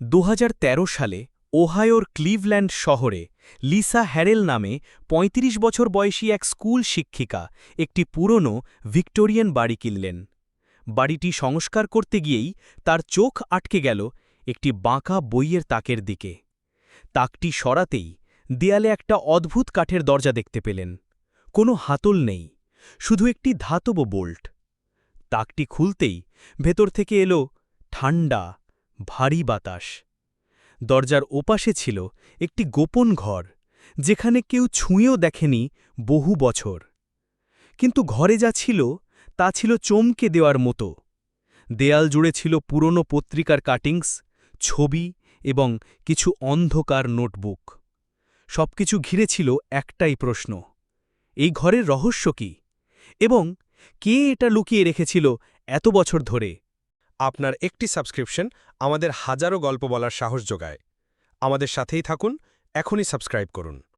দু হাজার তেরো সালে ওহায়োর ক্লিভল্যান্ড শহরে লিসা হ্যারেল নামে ৩৫ বছর বয়সী এক স্কুল শিক্ষিকা একটি পুরনো ভিক্টোরিয়ান বাড়ি কিনলেন। বাড়িটি সংস্কার করতে গিয়েই তার চোখ আটকে গেল একটি বাঁকা বইয়ের তাকের দিকে। তাকটি সরাতেই দেয়ালে একটা অদ্ভুত কাঠের দরজা দেখতে পেলেন। কোনো হাতল নেই, শুধু একটি ধাতব বোল্ট। তাকটি খুলতেই ভেতর থেকে এলো ঠান্ডা ভারী বাতাস। দরজার ওপাশে ছিল একটি গোপন ঘর, যেখানে কেউ ছুঁয়েও দেখেনি বহু বছর। কিন্তু ঘরে যা ছিল, তা ছিল চমকে দেওয়ার মতো। দেয়াল জুড়ে ছিল পুরনো পত্রিকার কাটিংস, ছবি এবং কিছু অন্ধকার নোটবুক। সবকিছু ঘিরে ছিল একটাই প্রশ্ন, এই ঘরের রহস্য কি? এবং কে এটা লুকিয়ে রেখেছিল এত বছর ধরে? আপনার একটি সাবস্ক্রিপশন আমাদের হাজারো গল্প বলার সাহস যোগায়। আমাদের সাথেই থাকুন, এখনই সাবস্ক্রাইব করুন।